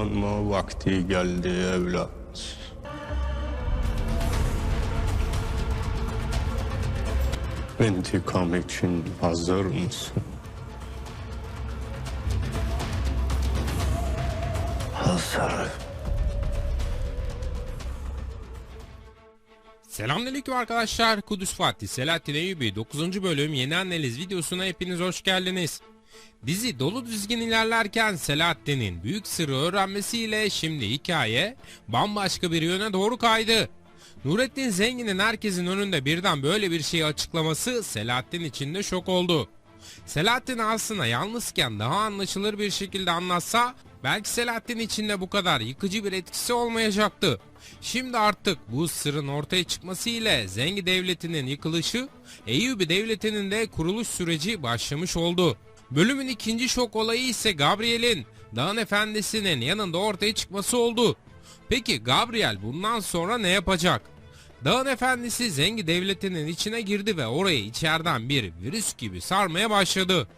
uyanma vakti geldi evlat. İntikam için hazır mısın? Hazırım. Selamünaleyküm arkadaşlar. Kudüs Fatih, Selahattin Eyyubi 9. bölüm Yeni Analiz videosuna hepiniz hoş geldiniz. Dizi dolu düzgün ilerlerken Selahattin'in büyük sırrı öğrenmesiyle şimdi hikaye bambaşka bir yöne doğru kaydı. Nurettin Zengin'in herkesin önünde birden böyle bir şeyi açıklaması Selahattin için de şok oldu. Selahattin aslında yalnızken daha anlaşılır bir şekilde anlatsa belki Selahattin için de bu kadar yıkıcı bir etkisi olmayacaktı. Şimdi artık bu sırrın ortaya çıkması ile Zengi Devleti'nin yıkılışı, Eyyubi Devleti'nin de kuruluş süreci başlamış oldu. Bölümün ikinci şok olayı ise Gabriel'in Dağın Efendisi'nin yanında ortaya çıkması oldu. Peki Gabriel bundan sonra ne yapacak? Dağın efendisi Zengi devletinin içine girdi ve orayı içeriden bir virüs gibi sarmaya başladı.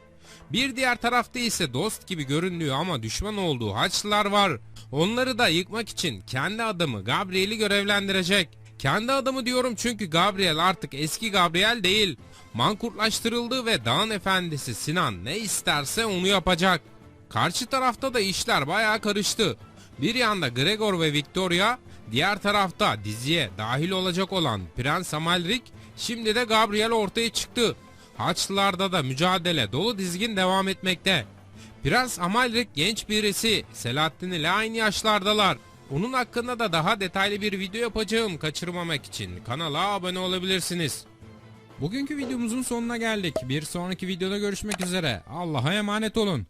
Bir diğer tarafta ise dost gibi göründüğü ama düşman olduğu Haçlılar var. Onları da yıkmak için kendi adamı Gabriel'i görevlendirecek. Kendi adamı diyorum çünkü Gabriel artık eski Gabriel değil. Mankurtlaştırıldı ve dağın efendisi Sinan ne isterse onu yapacak. Karşı tarafta da işler bayağı karıştı. Bir yanda Gregor ve Victoria, diğer tarafta diziye dahil olacak olan Prens Amalric, şimdi de Gabriel ortaya çıktı. Haçlılarda da mücadele dolu dizgin devam etmekte. Prens Amalric genç birisi, Selahattin ile aynı yaşlardalar. Onun hakkında da daha detaylı bir video yapacağım kaçırmamak için kanala abone olabilirsiniz. Bugünkü videomuzun sonuna geldik. Bir sonraki videoda görüşmek üzere. Allah'a emanet olun.